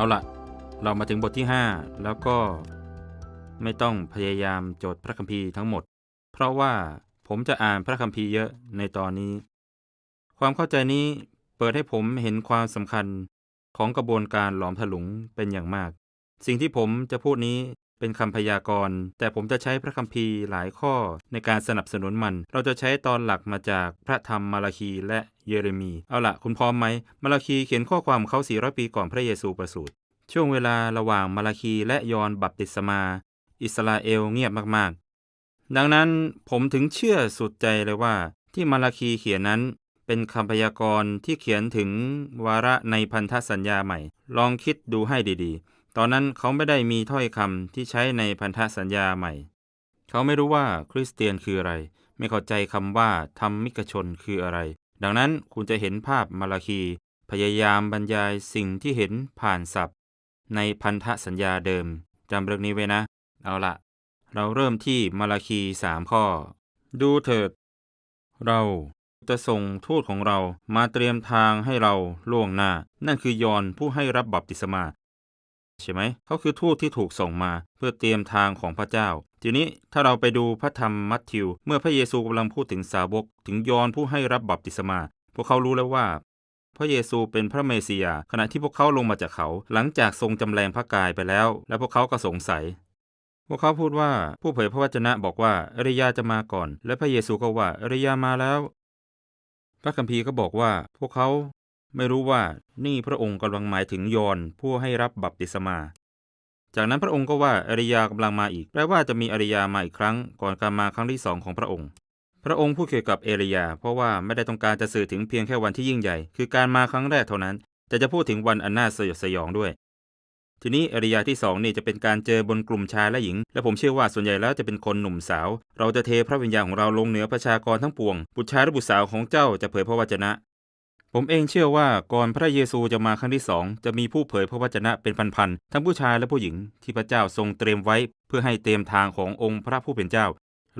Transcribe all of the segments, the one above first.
เอาละเรามาถึงบทที่ 5 แล้วก็ไม่ต้องพยายามโจทย์พระคัมภีร์ทั้งหมด เพราะว่าผมจะอ่านพระคัมภีร์เยอะในตอนนี้ ความเข้าใจนี้เปิดให้ผมเห็นความสำคัญของกระบวนการหลอมถลุงเป็นอย่างมาก สิ่งที่ผมจะพูดนี้เป็นคำพยากรณ์ แต่ผมจะใช้พระคัมภีร์หลายข้อในการสนับสนุนมัน เราจะใช้ตอนหลักมาจากพระธรรมมาราคีและเยเรมี เอาละคุณพร้อมไหม มาราคีเขียนข้อความเขา400ปีก่อนพระเยซูประสูติ ช่วงเวลาระหว่างมาราคีและยอนบัพติศมา อิสราเอลเงียบมากๆ ดังนั้นผมถึงเชื่อสุดใจเลยว่า ที่มาราคีเขียนนั้นเป็นคำพยากรณ์ที่เขียนถึงวาระในพันธสัญญาใหม่ ลองคิดดูให้ดีๆ ตอนนั้นเขาไม่ได้มีถ้อยคำที่ใช้ในพันธสัญญาใหม่ เขาไม่รู้ว่าคริสเตียนคืออะไร ไม่เข้าใจคำว่าธรรมมิกชนคืออะไร ดังนั้นคุณจะเห็นภาพมาราคี พยายามบรรยายสิ่งที่เห็นผ่านศัพท์ ในพันธสัญญาเดิมจำเรื่องนี้ไว้นะ เอาละเราเริ่มที่มาราคีสามข้อ ดูเถิด เราจะส่งทูตของเรามาเตรียมทางให้เราล่วงหน้า นั่นคือยอนผู้ให้รับบัพติศมาใช่ไหมเขาคือทูตที่ถูกส่งมาเพื่อเตรียมทางของพระเจ้า ทีนี้ถ้าเราไปดูพระธรรมมัทธิว เมื่อพระเยซูกำลังพูดถึงสาวก ถึงยอนผู้ให้รับบัพติศมา พวกเขารู้แล้วว่า พระเยซูเป็นพระเมสสิยา ขณะที่พวกเขาลงมาจากเขา หลังจากทรงจำแรงพระกายไปแล้ว และพวกเขาก็สงสัย พวกเขาพูดว่าผู้เผยพระวจนะบอกว่าอริยาจะมาก่อน และพระเยซูก็ว่าอริยามาแล้ว พระคัมภีร์ก็บอกว่า พวกเขาไม่รู้ว่านี่พระองค์กำลังหมายถึงยอนผู้ให้รับบัพติศมา จากนั้นพระองค์ก็ว่าอริยากำลังมาอีกแปลว่าจะมีอริยามาอีกครั้ง ก่อนการมาครั้งที่สองของพระองค์ พระองค์พูดเกี่ยวกับเอริยา เพราะว่าไม่ได้ต้องการจะสื่อถึงเพียงแค่วันที่ยิ่งใหญ่ คือการมาครั้งแรกเท่านั้น แต่จะพูดถึงวันอันน่าสยดสยองด้วย ทีนี้เอริยาที่สองนี่จะเป็นการเจอบนกลุ่มชายและหญิง และผมเชื่อว่าส่วนใหญ่แล้วจะเป็นคนหนุ่มสาว เราจะเทพระวิญญาณของเราลงเหนือประชากรทั้งปวง บุตรชายและบุตรสาวของเจ้าจะเผยพระวจนะ ผมเองเชื่อว่าก่อนพระเยซูจะมาครั้งที่สองจะมีผู้เผยพระวจนะเป็นพันๆทั้งผู้ชายและผู้หญิงที่พระเจ้าทรงเตรียมไว้ เพื่อให้เตรียมทางขององค์พระผู้เป็นเจ้า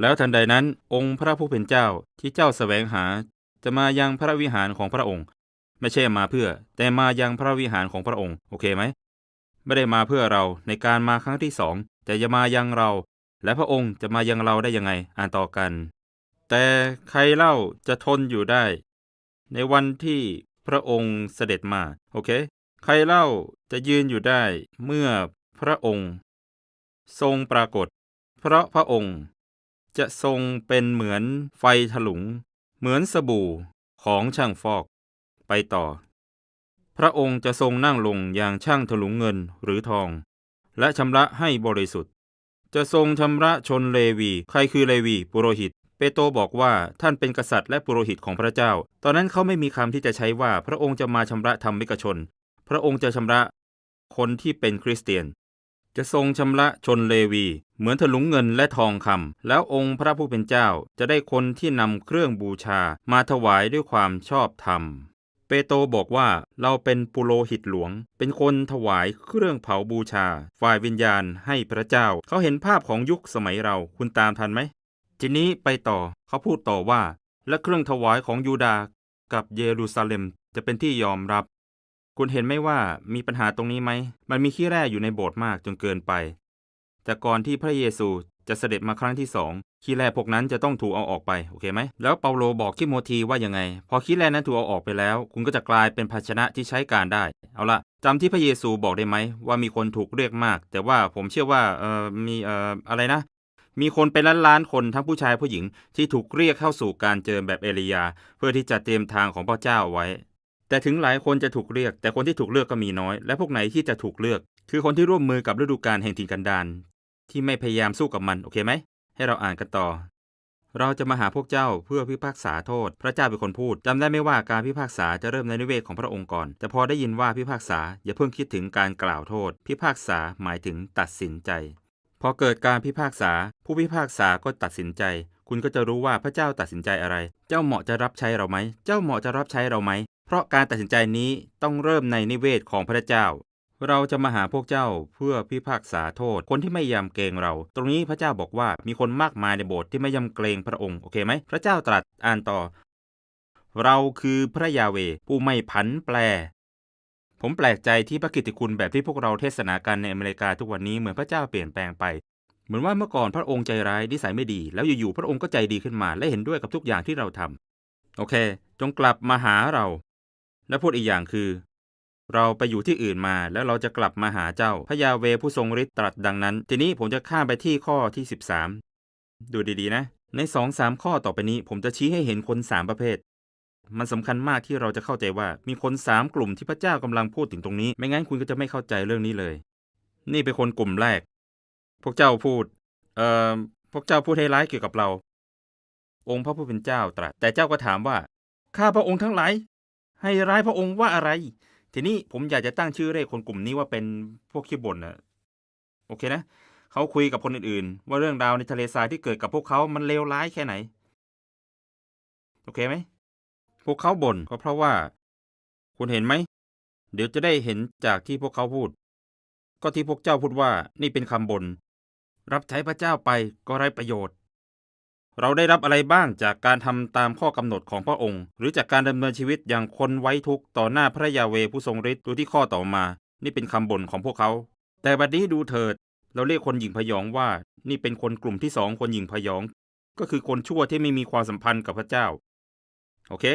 แล้วทันใดนั้นองค์พระผู้เป็นเจ้าที่เจ้าแสวงหา จะมายังพระวิหารของพระองค์ ไม่ใช่มาเพื่อ แต่มายังพระวิหารของพระองค์ โอเคไหมไม่ได้มาเพื่อเราในการมาครั้งที่สองแต่จะมายังเรา และพระองค์จะมายังเราได้ยังไงอ่านต่อกัน แต่ใครเล่าจะทนอยู่ได้ ในวันที่พระองค์เสด็จมาโอเค ใครเล่าจะยืนอยู่ได้เมื่อพระองค์ ทรงปรากฏ เพราะพระองค์ จะทรงเป็นเหมือนไฟถลุง เหมือนสบู่ของช่างฟอก ไปต่อ พระองค์จะทรงนั่งลงอย่างช่างถลุงเงินหรือทอง และชำระให้บริสุทธิ์ จะทรงชำระชนเลวี ใครคือเลวีปุโรหิต เปโตรบอกว่าท่านเป็นกษัตริย์และปุโรหิตของพระเจ้า ตอนนั้นเขาไม่มีคำที่จะใช้ว่าพระองค์จะมาชำระธรรมิกชน พระองค์จะชำระคนที่เป็นคริสเตียน จะทรงชำระชนเลวี เหมือนถลุงเงินและทองคำแล้วองค์พระผู้เป็นเจ้าจะได้คนที่นำเครื่องบูชามาถวายด้วยความชอบธรรม เปโตบอกว่าเราเป็นปุโรหิตหลวง เป็นคนถวายเครื่องเผาบูชา ฝ่ายวิญญาณให้พระเจ้า เขาเห็นภาพของยุคสมัยเราคุณตามทันไหมทีนี้ไปต่อเขาพูดต่อว่า และเครื่องถวายของยูดาห์กับเยรูซาเล็มจะเป็นที่ยอมรับ คุณเห็นไหมว่ามีปัญหาตรงนี้ไหม มันมีขี้แร่อยู่ในโบสถ์มากจนเกินไป แต่ก่อนที่พระเยซูจะเสด็จมาครั้งที่สองขี้แร่พวกนั้นจะต้องถูกเอาออกไป โอเคไหม แล้วเปาโลบอกทิโมธีว่ายังไง พอขี้แร่นั้นถูกเอาออกไปแล้ว คุณก็จะกลายเป็นภาชนะที่ใช้การได้ เอาละจำที่พระเยซูบอกได้ไหมว่ามีคนถูกเรียกมาก แต่ว่าผมเชื่อว่าเอ่อมีเอ่ออะไรนะ มีคนเป็นล้านล้านๆคนทั้งผู้ชายผู้หญิงที่ถูกเรียกเข้าสู่การเจิมแบบเอลียา เพื่อที่จะเตรียมทางของพระเจ้าไว้ แต่ถึงหลายคนจะถูกเรียกแต่คนที่ถูกเลือกก็มีน้อย และพวกไหนที่จะถูกเลือก คือคนที่ร่วมมือกับฤดูกาลแห่งถิ่นกันดารที่ไม่พยายามสู้กับมัน โอเคไหม ให้เราอ่านกันต่อ เราจะมาหาพวกเจ้าเพื่อพิพากษาโทษ พระเจ้าเป็นคนพูดจำได้ไหมว่าการพิพากษาจะเริ่มในนิเวศของพระองค์ก่อน แต่พอได้ยินว่าพิพากษาอย่าเพิ่งคิดถึงการกล่าวโทษ พิพากษาหมายถึงตัดสินใจ พอเกิดการพิพากษา ผู้พิพากษาก็ตัดสินใจ คุณก็จะรู้ว่าพระเจ้าตัดสินใจอะไร เจ้าเหมาะจะรับใช้เราไหม เจ้าเหมาะจะรับใช้เราไหม เพราะการตัดสินใจนี้ต้องเริ่มในนิเวศของพระเจ้า เราจะมาหาพวกเจ้าเพื่อพิพากษาโทษ คนที่ไม่ยำเกรงเรา ตรงนี้พระเจ้าบอกว่ามีคนมากมายในโบสถ์ที่ไม่ยำเกรงพระองค์โอเคไหมพระเจ้าตรัสอ่านต่อ เราคือพระยาเวผู้ไม่ผันแปรผมแปลกใจที่พระกิตติคุณแบบที่พวกเราเทศนากันในอเมริกาทุกวันนี้เหมือนพระเจ้าเปลี่ยนแปลงไป เหมือนว่าเมื่อก่อนพระองค์ใจร้ายนิสัยไม่ดี แล้วอยู่ๆพระองค์ก็ใจดีขึ้นมา และเห็นด้วยกับทุกอย่างที่เราทำโอเค จงกลับมาหาเรา และพูดอีกอย่างคือ เราไปอยู่ที่อื่นมาแล้วเราจะกลับมาหาเจ้าพระยาเวผู้ทรงฤทธิ์ตรัสดังนั้น ทีนี้ผมจะข้ามไปที่ข้อที่ 13 ดูดีๆนะ ในสองสามข้อต่อไปนี้ ผมจะชี้ให้เห็นคนสามประเภท มันสำคัญมากที่เราจะเข้าใจว่ามีคนสามกลุ่มที่พระเจ้ากำลังพูดถึงตรงนี้ ไม่งั้นคุณก็จะไม่เข้าใจเรื่องนี้เลย นี่เป็นคนกลุ่มแรก พวกเจ้าพูด เอ่อพวกเจ้าพูดให้ร้ายเกี่ยวกับเรา องค์พระผู้เป็นเจ้าตรัสแต่เจ้าก็ถามว่าข้าพระองค์ทั้งหลาย ให้ร้ายพระองค์ว่าอะไร ทีนี้ผมอยากจะตั้งชื่อเรียกคนกลุ่มนี้ว่าเป็นพวกขี้บ่นนะโอเคนะเขาคุยกับคนอื่นๆ ว่าเรื่องราวในทะเลทรายที่เกิดกับพวกเขามันเลวร้ายแค่ไหน โอเคไหมพวกเขาบ่นก็เพราะว่า คุณเห็นไหม เดี๋ยวจะได้เห็นจากที่พวกเขาพูด ก็ที่พวกเจ้าพูดว่านี่เป็นคำบน่นรับใช้พระเจ้าไปก็ไร้ประโยชน์ เราได้รับอะไรบ้างจากการทำตามข้อกำหนดของพระองค์ หรือจากการดำเนินชีวิตอย่างคนไว้ทุกข์ต่อหน้าพระยาเวผู้ทรงฤทธิ์ดูที่ข้อต่อมา นี่เป็นคำบ่นของพวกเขา แต่บัดนี้ดูเถิด เราเรียกคนหญิงพยองว่า นี่เป็นคนกลุ่มที่สองคนหญิงพยอง ก็คือคนชั่วที่ไม่มีความสัมพันธ์กับพระเจ้า โอเค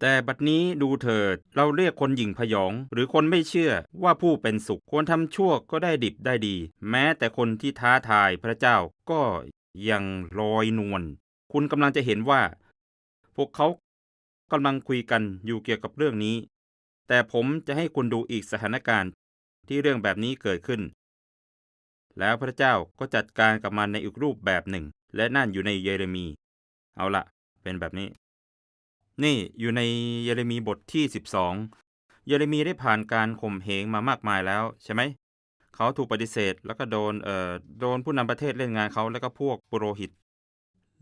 แต่บัดนี้ดูเถิด เราเรียกคนหญิงพยอง หรือคนไม่เชื่อว่าผู้เป็นสุขควรทำชั่วก็ได้ดิบได้ดี แม้แต่คนที่ท้าทายพระเจ้าก็ อยังลอยนวลคุณกำลังจะเห็นว่า พวกเขากำลังคุยกันอยู่เกี่ยวกับเรื่องนี้ แต่ผมจะให้คุณดูอีกสถานการณ์ที่เรื่องแบบนี้เกิดขึ้น แล้วพระเจ้าก็จัดการกับมันในอีกรูปแบบหนึ่ง และนั่นอยู่ในเยเรมี เอาละเป็นแบบนี้ นี่อยู่ในเยเรมีบทที่ 12 เยเรมีได้ผ่านการข่มเหงมามากมายแล้วใช่ไหม เขาถูกปฏิเสธ แล้วก็โดนเอ่อโดนผู้นำประเทศเล่นงานเขาแล้วก็พวกปุโรหิต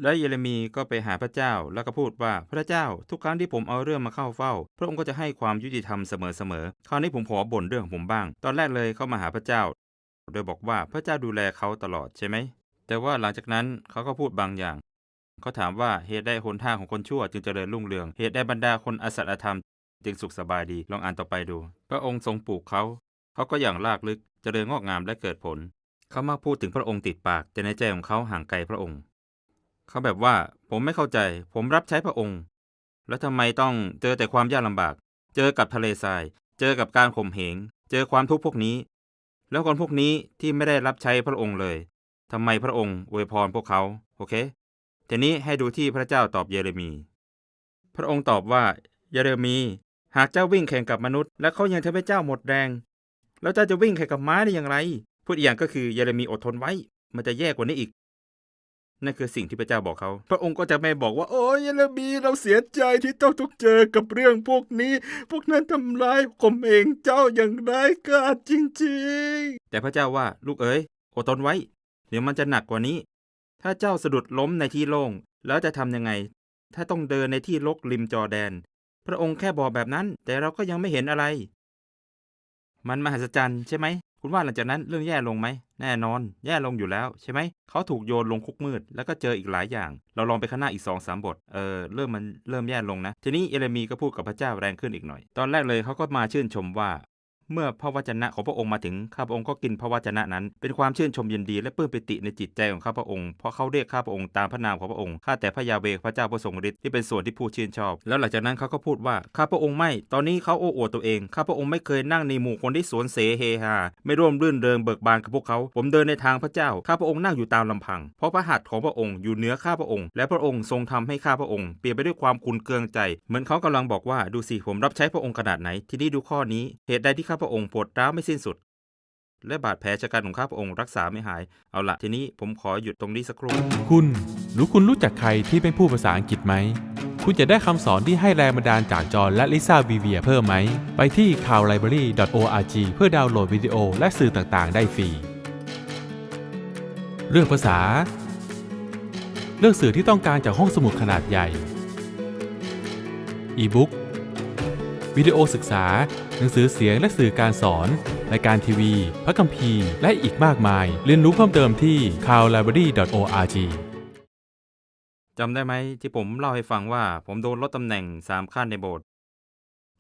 และเยเรมีก็ไปหาพระเจ้าแล้วก็พูดว่าพระเจ้าทุกครั้งที่ผมเอาเรื่องมาเข้าเฝ้า พระองค์ก็จะให้ความยุติธรรมเสมอๆคราวนี้ผมขอบ่นเรื่องของผมบ้าง ตอนแรกเลยเขามาหาพระเจ้า โดยบอกว่าพระเจ้าดูแลเขาตลอดใช่ไหมแต่ว่าหลังจากนั้นเขาก็พูดบางอย่างเขาถามว่าเหตุใดหนทางของคนชั่วจึงเจริญรุ่งเรือง เหตุใดบรรดาคนอสัตย์อธรรม จึงสุขสบายดี ลองอ่านต่อไปดู พระองค์ทรงปลูกเขา เขาก็อย่างลากลึก จริญงอกงามและเกิดผล เขามักพูดถึงพระองค์ติดปาก แต่ในใจของเขาห่างไกลพระองค์ เขาแบบว่าผมไม่เข้าใจ ผมรับใช้พระองค์ แล้วทำไมต้องเจอแต่ความยากลำบาก เจอกับทะเลทราย เจอกับการข่มเหง เจอความทุกข์พวกนี้ แล้วคนพวกนี้ที่ไม่ได้รับใช้พระองค์เลยทำไมพระองค์อวยพรพวกเขา โอเค ทีนี้ให้ดูที่พระเจ้าตอบเยเรมี พระองค์ตอบว่า เยเรมี หากเจ้าวิ่งแข่งกับมนุษย์ และเขายังทำให้เจ้าหมดแรง แล้วเจ้าจะวิ่งแข่งกับม้าได้อย่างไร พูดอีกอย่างก็คือเยเรมีอดทนไว้ มันจะแย่กว่านี้อีก นั่นคือสิ่งที่พระเจ้าบอกเขา พระองค์ก็จะไม่บอกว่า โอ้ยเยเรมีเราเสียใจที่เจ้าต้องเจอกับเรื่องพวกนี้ พวกนั้นทำร้ายผมเองเจ้าอย่างร้ายกาจจริงๆ แต่พระเจ้าว่าลูกเอ๋ยอดทนไว้ เดี๋ยวมันจะหนักกว่านี้ ถ้าเจ้าสะดุดล้มในที่โล่งแล้วจะทำยังไง ถ้าต้องเดินในที่รกริมจอแดน พระองค์แค่บอกแบบนั้น แต่เราก็ยังไม่เห็นอะไร มันมหัศจรรย์ใช่ไหม คุณว่าหลังจากนั้นเรื่องแย่ลงไหม แน่นอน แย่ลงอยู่แล้วใช่ไหม เขาถูกโยนลงคุกมืด แล้วก็เจออีกหลายอย่าง เราลองไปข้างหน้าอีกสองสามบท เออ เริ่มมันเริ่มแย่ลงนะ ทีนี้เอเรมีก็พูดกับพระเจ้าแรงขึ้นอีกหน่อย ตอนแรกเลยเขาก็มาชื่นชมว่า เมื่อพระวจนะของพระองค์มาถึงข้าพระองค์ก็กินพระวจนะนั้น เป็นความชื่นชมยินดีและปลื้มปิติในจิตใจของข้าพระองค์เพราะเขาเรียกข้าพระองค์ตามพระนามของพระองค์ข้าแต่พระยาเวพระเจ้าผู้ทรงฤทธิ์ที่เป็นส่วนที่ผู้ชื่นชอบ แล้วหลังจากนั้นเขาก็พูดว่าข้าพระองค์ไม่ตอนนี้เขาโอ้อวดตัวเองข้าพระองค์ไม่เคยนั่งในหมู่คนที่สวนเสเฮฮาไม่ร่วมรื่นเริงเบิกบานกับพวกเขาผมเดินในทางพระเจ้าข้าพระองค์นั่งอยู่ตามลำพัง เพราะพระหัตถ์ของพระองค์อยู่เหนือข้าพระองค์ และพระองค์ทรงทำให้ข้าพระองค์เปลี่ยนไปด้วยความขุนเคืองใจ เหมือนเขากำลังบอกว่าดูสิผมรับใช้พระองค์ขนาดไหนทีนี้ดูข้อนี้เหตุใดที่ข้าพระองค์ปวดร้าวไม่สิ้นสุด และบาดแผลชะกันของข้าพระองค์รักษาไม่หาย เอาละทีนี้ผมขอหยุดตรงนี้สักครู่ คุณ หรือคุณรู้จักใครที่เป็นผู้ภาษาอังกฤษไหม คุณจะได้คำสอนที่ให้แรงบันดาลจากจอห์นและลิซ่าวีเวียเพิ่มไหม ไปที่ c o w l i b r a r y org เพื่อดาวน์โหลดวิดีโอและสื่อต่างๆ ได้ฟรีเลือกภาษา เลือกสื่อที่ต้องการจากห้องสมุดขนาดใหญ่อีบุ๊กวิดีโอศึกษา หนังสือเสียงและสื่อการสอนรายการทีวี พระคัมภีร์ และอีกมากมาย เรียนรู้เพิ่มเติมที่ c o w l i b r a r y org จำได้ไหมที่ผมเล่าให้ฟังว่าผมโดนลดตำแหน่งสามขั้นในโบสถ์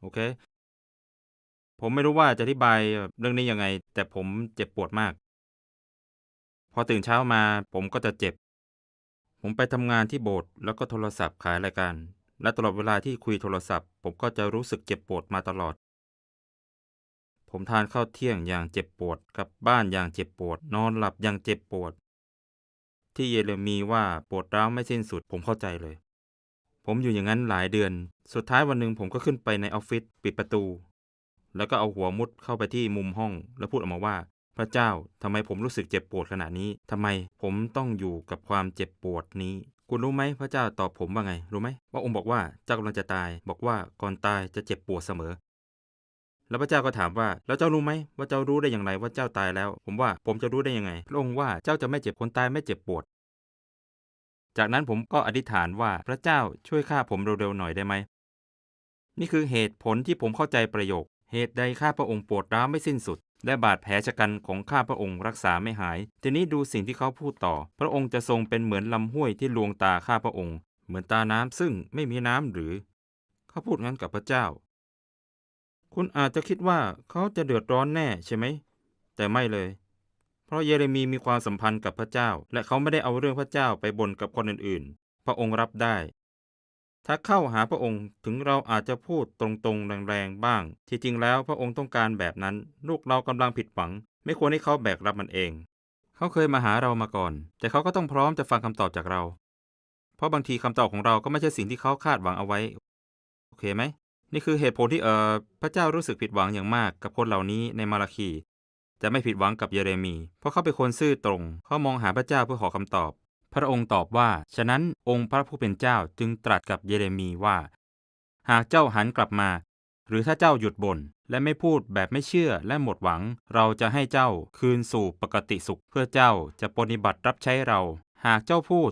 โอเค ผมไม่รู้ว่าจะอธิบายเรื่องนี้ยังไง แต่ผมเจ็บปวดมาก พอตื่นเช้ามาผมก็จะเจ็บ ผมไปทำงานที่โบสถ์แล้วก็โทรศัพท์ขายรายการ และตลอดเวลาที่คุยโทรศัพท์ ผมก็จะรู้สึกเจ็บปวดมาตลอด ผมทานข้าวเที่ยงอย่างเจ็บปวดกลับบ้านอย่างเจ็บปวด นอนหลับอย่างเจ็บปวด ที่เยเรมีว่าปวดร้าวไม่สิ้นสุดผมเข้าใจเลย ผมอยู่อย่างนั้นหลายเดือน สุดท้ายวันหนึ่งผมก็ขึ้นไปในออฟฟิศปิดประตู แล้วก็เอาหัวมุดเข้าไปที่มุมห้อง แล้วพูดออกมาว่า พระเจ้าทำไมผมรู้สึกเจ็บปวดขนาดนี้ทำไมผมต้องอยู่กับความเจ็บปวดนี้คุณรู้ไหมพระเจ้าตอบผมว่าไง รู้ไหมว่าองค์บอกว่าเจ้ากำลังจะตาย บอกว่าก่อนตายจะเจ็บปวดเสมอ แล้วพระเจ้าก็ถามว่า แล้วเจ้ารู้ไหมว่าเจ้ารู้ได้อย่างไรว่าเจ้าตายแล้ว ผมว่าผมจะรู้ได้ยังไง พระองค์ว่าเจ้าจะไม่เจ็บคนตายไม่เจ็บปวด จากนั้นผมก็อธิษฐานว่าพระเจ้าช่วยฆ่าผมเร็วๆหน่อยได้ไหม นี่คือเหตุผลที่ผมเข้าใจประโยค เหตุใดข้าพระองค์ปวดร้าวไม่สิ้นสุด และบาดแผลชะกันของข้าพระองค์รักษาไม่หาย ทีนี้ดูสิ่งที่เขาพูดต่อ พระองค์จะทรงเป็นเหมือนลำห้วยที่ลวงตาข้าพระองค์ เหมือนตาน้ำซึ่งไม่มีน้ำหรือ เขาพูดงั้นกับพระเจ้า คุณอาจจะคิดว่าเขาจะเดือดร้อนแน่ใช่ไหม แต่ไม่เลย เพราะเยเรมีมีความสัมพันธ์กับพระเจ้า และเขาไม่ได้เอาเรื่องพระเจ้าไปบ่นกับคนอื่นๆ พระองค์รับได้ ถ้าเข้าหาพระองค์ถึงเราอาจจะพูดตรงๆแรงๆบ้าง ที่จริงแล้วพระองค์ต้องการแบบนั้น ลูกเรากำลังผิดหวัง ไม่ควรให้เขาแบกรับมันเอง เขาเคยมาหาเรามาก่อน แต่เขาก็ต้องพร้อมจะฟังคำตอบจากเรา เพราะบางทีคำตอบของเราก็ไม่ใช่สิ่งที่เขาคาดหวังเอาไว้ โอเคไหม นี่คือเหตุผลที่เออพระเจ้ารู้สึกผิดหวังอย่างมากกับคนเหล่านี้ในมาราคีแต่ไม่ผิดหวังกับเยเรมี เพราะเขาเป็นคนซื่อตรง เขามองหาพระเจ้าเพื่อขอคำตอบ พระองค์ตอบว่า ฉะนั้นองค์พระผู้เป็นเจ้าจึงตรัสกับเยเรมีว่า หากเจ้าหันกลับมา หรือถ้าเจ้าหยุดบน่นและไม่พูดแบบไม่เชื่อและหมดหวัง เราจะให้เจ้าคืนสู่ปกติสุข เพื่อเจ้าจะปฏิบัติรับใช้เรา หากเจ้าพูด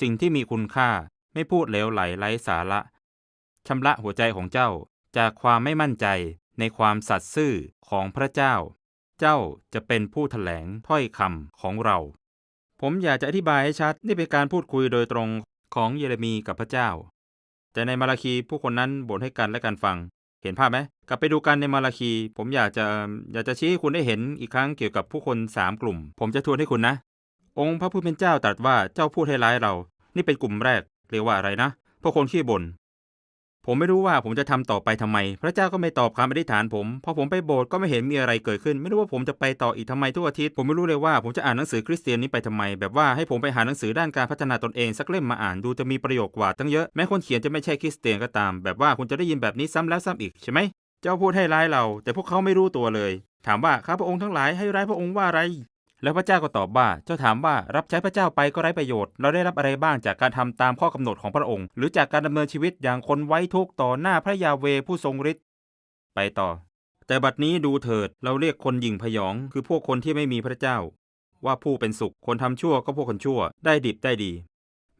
สิ่งที่มีคุณค่า ไม่พูดเหลวไหลไร้สาระ ชำระหัวใจของเจ้าจากความไม่มั่นใจในความสัตย์ซื่อของพระเจ้า เจ้าจะเป็นผู้แถลงถ้อยคำของเรา ผมอยากจะอธิบายให้ชัดนี่เป็นการพูดคุยโดยตรงของเยเรมีกับพระเจ้า แต่ในมาราคีผู้คนนั้นบ่นให้กันและกันฟัง เห็นภาพไหมกลับไปดูกันในมาราคี ผมอยากจะอยากจะชี้ให้คุณได้เห็นอีกครั้งเกี่ยวกับผู้คนสามกลุ่ม ผมจะทวนให้คุณนะ องค์พระผู้เป็นเจ้าตรัสว่าเจ้าพูดให้ร้ายเรา นี่เป็นกลุ่มแรก เรียกว่าอะไรนะพวกคนขี้บ่น ผมไม่รู้ว่าผมจะทำต่อไปทำไม พระเจ้าก็ไม่ตอบคำอธิษฐานผมพอผมไปโบสถ์ก็ไม่เห็นมีอะไรเกิดขึ้น ไม่รู้ว่าผมจะไปต่ออีกทำไมทุกอาทิตย์ผมไม่รู้เลยว่าผมจะอ่านหนังสือคริสเตียนนี้ไปทำไม แบบว่าให้ผมไปหาหนังสือด้านการพัฒนาตนเองสักเล่มมาอ่านดูจะมีประโยชน์กว่าตั้งเยอะแม้คนเขียนจะไม่ใช่คริสเตียนก็ตาม แบบว่าคุณจะได้ยินแบบนี้ซ้ำแล้วซ้ำอีกใช่ไหมเจ้าพูดให้ร้ายเรา แต่พวกเขาไม่รู้ตัวเลย ถามว่าข้าพระองค์ทั้งหลายให้ร้ายพระองค์ว่าอะไร แล้วพระเจ้าก็ตอบว่า เจ้าถามว่ารับใช้พระเจ้าไปก็ไร้ประโยชน์ เราได้รับอะไรบ้างจากการทำตามข้อกำหนดของพระองค์ หรือจากการดำเนินชีวิตอย่างคนไว้ทุกข์ต่อหน้าพระยาเวผู้ทรงฤทธิ์ ไปต่อ แต่บัดนี้ดูเถิด เราเรียกคนหยิ่งพยอง คือพวกคนที่ไม่มีพระเจ้า ว่าผู้เป็นสุข คนทำชั่วก็พวกคนชั่ว ได้ดิบได้ดี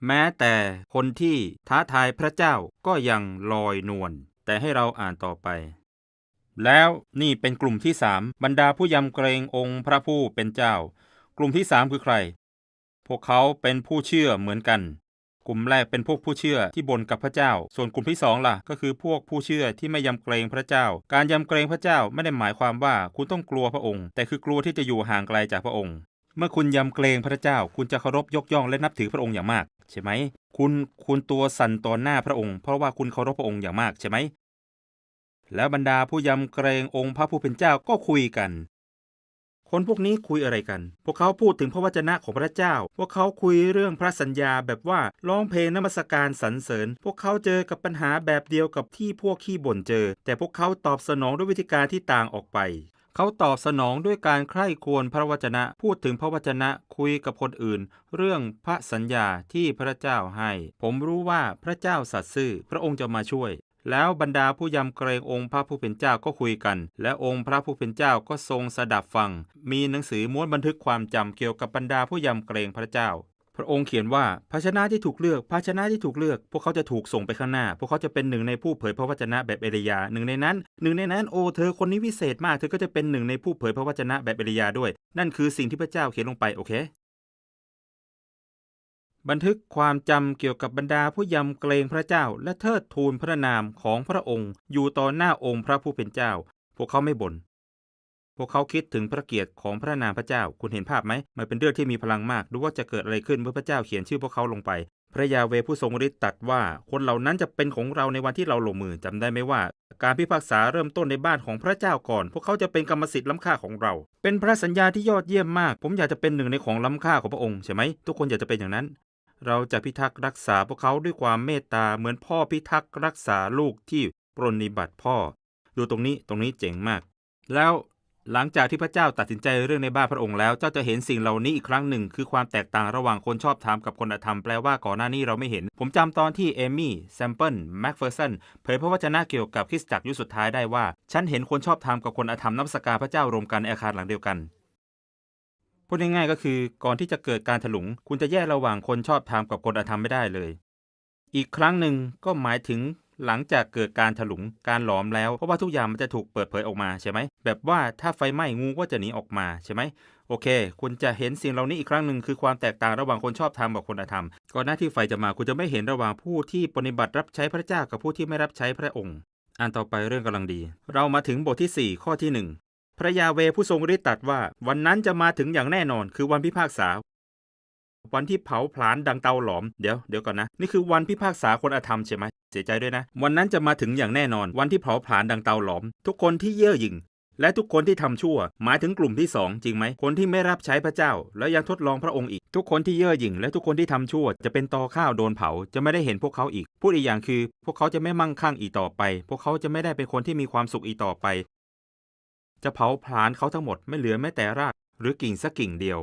แม้แต่คนที่ท้าทายพระเจ้าก็ยังลอยนวล แต่ให้เราอ่านต่อไป แล้วนี่เป็นกลุ่มที่สามบรรดาผู้ยำเกรงองค์พระผู้เป็นเจ้า กลุ่มที่สามคือใคร พวกเขาเป็นผู้เชื่อเหมือนกัน กลุ่มแรกเป็นพวกผู้เชื่อที่บ่นกับพระเจ้า ส่วนกลุ่มที่สองล่ะ ก็คือพวกผู้เชื่อที่ไม่ยำเกรงพระเจ้า การยำเกรงพระเจ้าไม่ได้หมายความว่าคุณต้องกลัวพระองค์ แต่คือกลัวที่จะอยู่ห่างไกลจากพระองค์ เมื่อคุณยำเกรงพระเจ้า คุณจะเคารพยกย่องและนับถือพระองค์อย่างมาก ใช่ไหม คุณคุณตัวสั่นต่อหน้าพระองค์ เพราะว่าคุณเคารพพระองค์อย่างมากใช่ไหม แล้วบรรดาผู้ยำเกรงองค์พระผู้เป็นเจ้าก็คุยกัน คนพวกนี้คุยอะไรกัน พวกเขาพูดถึงพระวจนะของพระเจ้า พวกเขาคุยเรื่องพระสัญญาแบบว่าร้องเพลงนมัสการสรรเสริญ พวกเขาเจอกับปัญหาแบบเดียวกับที่พวกขี้บ่นเจอ แต่พวกเขาตอบสนองด้วยวิธีการที่ต่างออกไปเขาตอบสนองด้วยการใคร่ควรพระวจนะ พูดถึงพระวจนะคุยกับคนอื่น เรื่องพระสัญญาที่พระเจ้าให้ ผมรู้ว่าพระเจ้าสัตย์ซื่อ พระองค์จะมาช่วย แล้วบรรดาผู้ยำเกรงองค์พระผู้เป็นเจ้าก็คุยกัน และองค์พระผู้เป็นเจ้าก็ทรงสดับฟัง มีหนังสือม้วนบันทึกความจำเกี่ยวกับบรรดาผู้ยำเกรงพระเจ้า พระองค์เขียนว่าภาชนะที่ถูกเลือกภาชนะที่ถูกเลือก พวกเขาจะถูกส่งไปข้างหน้า พวกเขาจะเป็นหนึ่งในผู้เผยพระวจนะแบบเอลียาหนึ่งในนั้นหนึ่งในนั้นโอเธอคนนี้วิเศษมากเธอก็จะเป็นหนึ่งในผู้เผยพระวจนะแบบเอลียาด้วย นั่นคือสิ่งที่พระเจ้าเขียนลงไปโอเค บันทึกความจำเกี่ยวกับบรรดาผู้ยำเกรงพระเจ้า และเทิดทูนพระนามของพระองค์ อยู่ต่อหน้าองค์พระผู้เป็นเจ้า พวกเขาไม่บน่นพวกเขาคิดถึงพระเกียรติของพระนามพระเจ้า คุณเห็นภาพไหม มันเป็นเรื่องที่มีพลังมาก ดูว่าจะเกิดอะไรขึ้นเมื่อพระเจ้าเขียนชื่อพวกเขาลงไป พระยาเวผู้ทรงฤทธิ์ตรัสว่า คนเหล่านั้นจะเป็นของเราในวันที่เราลงมือจำได้ไหมว่า การพิพากษาเริ่มต้นในบ้านของพระเจ้าก่อน พวกเขาจะเป็นกรรมสิทธิ์ล้ำค่าของเรา เป็นพระสัญญาที่ยอดเยี่ยมมาก ผมอยากจะเป็นหนึ่งในของล้ำค่าของพระองค์ใช่ไหม ทุกคนอยากจะเป็นอย่างนั้น เราจะพิทักษ์รักษาพวกเขาด้วยความเมตตาเหมือนพ่อพิทักษ์รักษาลูกที่ปรนนิบัติพ่อ ดูตรงนี้ตรงนี้เจ๋งมาก แล้วหลังจากที่พระเจ้าตัดสินใจเรื่องในบ้านพระองค์แล้วเจ้าจะเห็นสิ่งเหล่านี้อีกครั้งหนึ่ง คือความแตกต่างระหว่างคนชอบธรรมกับคนอธรรมแปลว่าก่อนหน้านี้เราไม่เห็น ผมจำตอนที่เอมี่แซมเปิลแม็กเฟอร์สันเผยพระวจนะเกี่ยวกับคริสตจักรยุคสุดท้ายได้ว่า ฉันเห็นคนชอบธรรมกับคนอธรรมนับสการพระเจ้ารวมกันในอาคารหลังเดียวกัน พูดง่ายๆก็คือก่อนที่จะเกิดการถลุง คุณจะแยกระหว่างคนชอบธรรมกับคนอธรรมไม่ได้เลย อีกครั้งหนึ่งก็หมายถึงหลังจากเกิดการถลุงการหลอมแล้ว เพราะว่าทุกอย่างมันจะถูกเปิดเผยออกมาใช่ไหมแบบว่าถ้าไฟไหม้งูก็จะหนีออกมาใช่ไหมโอเค คุณจะเห็นสิ่งเหล่านี้อีกครั้งหนึ่งคือความแตกต่างระหว่างคนชอบธรรมกับคนอธรรม ก่อนหน้าที่ไฟจะมาคุณจะไม่เห็นระหว่างผู้ที่ปฏิบัติรับใช้พระเจ้ากับผู้ที่ไม่รับใช้พระองค์อ่านต่อไปเรื่องกำลังดี เรามาถึงบทที่สี่ข้อที่หนึ่ง พระยาเวผู้ทรงฤทธิ์ตรัสว่า วันนั้นจะมาถึงอย่างแน่นอน คือวันพิพากษา วันที่เผาผลาญดังเตาหลอมเดี๋ยวเดี๋ยวก่อนนะ นี่คือวันพิพากษาคนอธรรมใช่ไหมเสียใจด้วยนะ วันนั้นจะมาถึงอย่างแน่นอน วันที่เผาผลาญดังเตาหลอม ทุกคนที่เย่อหยิ่งและทุกคนที่ทำชั่ว หมายถึงกลุ่มที่สองจริงไหม คนที่ไม่รับใช้พระเจ้า แล้วยังทดลองพระองค์อีก ทุกคนที่เย่อหยิ่ง และทุกคนที่ทำชั่ว จะเป็นตอข้าวโดนเผา จะไม่ได้เห็นพวกเขาอีก พูดอีกอย่างคือ พวกเขาจะไม่มั่งคั่งอีกต่อไป พวกเขาจะไม่ได้เป็นคนที่มีความสุขอีกต่อไป จะเผาผลาญเขาทั้งหมดไม่เหลือแม้แต่รากหรือกิ่งสักกิ่งเดียว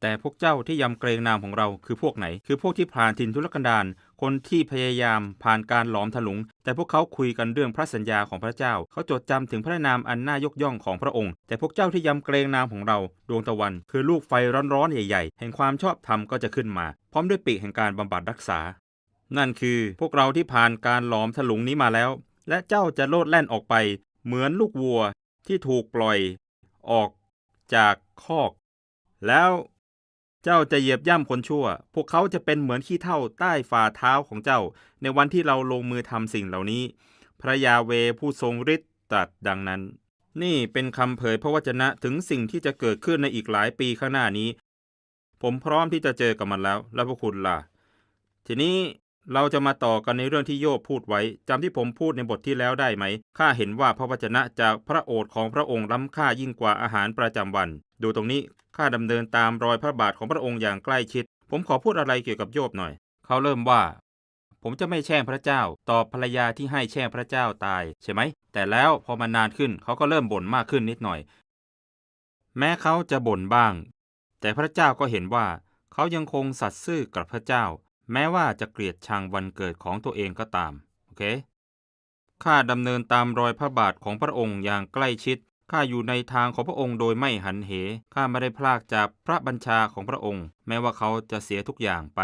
แต่พวกเจ้าที่ยำเกรงนามของเราคือพวกไหน คือพวกที่ผ่านถิ่นทุรกันดารคนที่พยายามผ่านการหลอมถลุง แต่พวกเขาคุยกันเรื่องพระสัญญาของพระเจ้า เขาจดจำถึงพระนามอันน่ายกย่องของพระองค์ แต่พวกเจ้าที่ยำเกรงนามของเรา ดวงตะวัน คือลูกไฟร้อนๆใหญ่ ๆ แห่งความชอบธรรมก็จะขึ้นมา พร้อมด้วยปีกแห่งการบำบัดรักษา นั่นคือพวกเราที่ผ่านการหลอมถลุงนี้มาแล้ว และเจ้าจะโลดแล่นออกไป เหมือนลูกวัว ที่ถูกปล่อยออกจากคอก แล้วเจ้าจะเหยียบย่ำคนชั่ว พวกเขาจะเป็นเหมือนขี้เท่าใต้ฝ่าเท้าของเจ้า ในวันที่เราลงมือทำสิ่งเหล่านี้ พระยาเวผู้ทรงฤทธิ์ตรัสดังนั้น นี่เป็นคำเผยพระวจนะถึงสิ่งที่จะเกิดขึ้นในอีกหลายปีข้างหน้านี้ ผมพร้อมที่จะเจอกับมันแล้ว แล้วพวกคุณล่ะ ทีนี้ เราจะมาต่อกันในเรื่องที่โยบพูดไว้จำที่ผมพูดในบทที่แล้วได้ไหม ข้าเห็นว่าพระวจนะจากพระโอษฐ์ของพระองค์ล้ำค่ายิ่งกว่าอาหารประจำวัน ดูตรงนี้ ข้าดำเนินตามรอยพระบาทของพระองค์อย่างใกล้ชิด ผมขอพูดอะไรเกี่ยวกับโยบหน่อย เขาเริ่มว่า ผมจะไม่แช่งพระเจ้า ตอบภรรยาที่ให้แช่งพระเจ้าตายใช่ไหม แต่แล้วพอมันนานขึ้นเขาก็เริ่มบ่นมากขึ้นนิดหน่อย แม้เขาจะบ่นบ้าง แต่พระเจ้าก็เห็นว่า เขายังคงสัตย์ซื่อกับพระเจ้า แม้ว่าจะเกลียดชังวันเกิดของตัวเองก็ตาม โอเค ข้าดำเนินตามรอยพระบาทของพระองค์อย่างใกล้ชิด ข้าอยู่ในทางของพระองค์โดยไม่หันเห ข้าไม่ได้พลากจากพระบัญชาของพระองค์ แม้ว่าเขาจะเสียทุกอย่างไป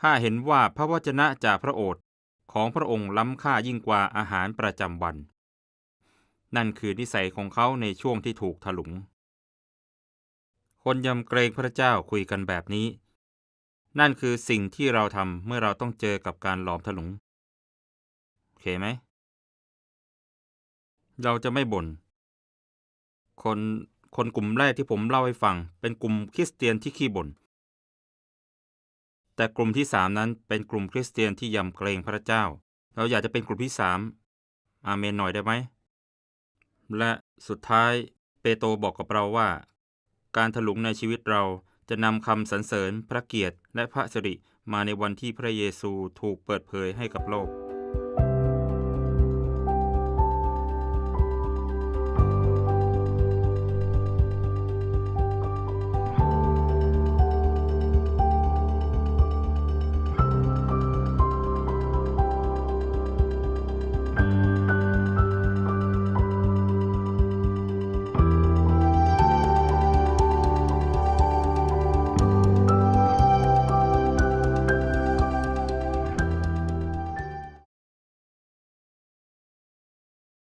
ข้าเห็นว่าพระวจนะจากพระโอษฐ์ของพระองค์ล้ำค่ายิ่งกว่าอาหารประจำวัน นั่นคือนิสัยของเขาในช่วงที่ถูกถลุง คนยำเกรงพระเจ้าคุยกันแบบนี้ นั่นคือสิ่งที่เราทำเมื่อเราต้องเจอกับการหลอมถลุงโอเคไหม เราจะไม่บน่น คนคนกลุ่มแรกที่ผมเล่าให้ฟัง เป็นกลุ่มคริสเตียนที่ขี้บ่น แต่กลุ่มที่สามนั้นเป็นกลุ่มคริสเตียนที่ยำเกรงพระเจ้า เราอยากจะเป็นกลุ่มที่สามอาเมนหน่อยได้ไหม และสุดท้ายเปโตรบอกกับเราว่า การถลุงในชีวิตเรา จะนำคำสรรเสริญพระเกียรติและพระสิริมาในวันที่พระเยซูถูกเปิดเผยให้กับโลก